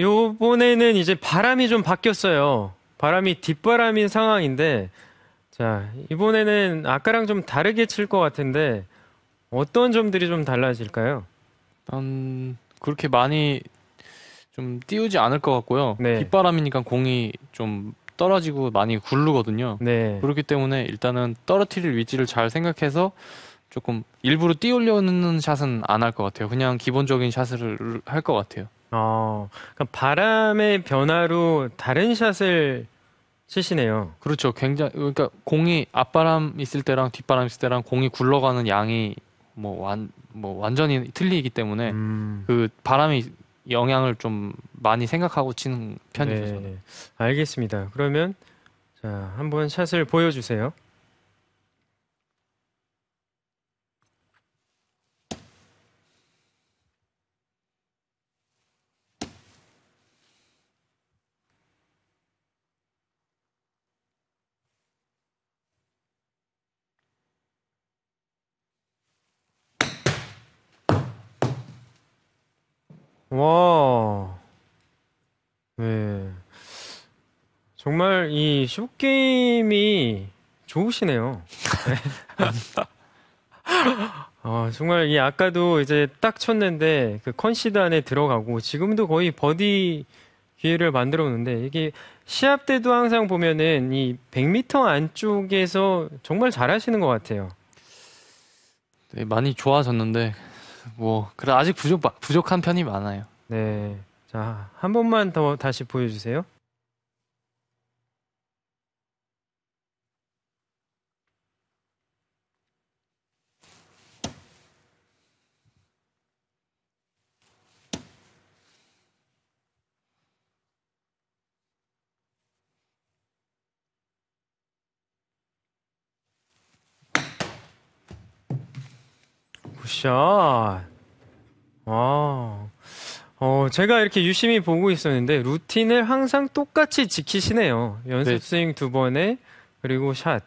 요번에는 이제 바람이 좀 바뀌었어요. 바람이 뒷바람인 상황인데, 자, 이번에는 아까랑 좀 다르게 칠 것 같은데, 어떤 점들이 좀 달라질까요? 음, 그렇게 많이 좀 띄우지 않을 것 같고요. 네. 빗바람이니까 공이 좀 떨어지고 많이 굴르거든요. 네. 그렇기 때문에 일단은 떨어뜨릴 위치를 잘 생각해서 조금 일부러 띄우려는 샷은 안 할 것 같아요. 그냥 기본적인 샷을 할 것 같아요. 어, 그러니까 바람의 변화로 다른 샷을 치시네요. 그렇죠. 굉장히 그러니까 공이 앞바람 있을 때랑 뒷바람 있을 때랑 공이 굴러가는 양이 뭐 완뭐 완전히 틀리기 때문에 음, 그 바람이 영향을 좀 많이 생각하고 치는 편이죠. 네, 저는. 알겠습니다. 그러면 자, 한번 샷을 보여주세요. 와, 네. 정말 이 숏게임이 좋으시네요. 네. 어, 정말 이 아까도 이제 딱 쳤는데 그 컨시드 안에 들어가고 지금도 거의 버디 기회를 만들어 놓는데 이게 시합 때도 항상 보면은 이 100m 안쪽에서 정말 잘하시는 것 같아요. 네, 많이 좋아졌는데 뭐 그래 아직 부족 부족한 편이 많아요. 네. 자, 한 번만 더 다시 보여 주세요. 굿샷. 와. 어, 제가 이렇게 유심히 보고 있었는데 루틴을 항상 똑같이 지키시네요. 연습 네. 스윙 두 번에 그리고 샷.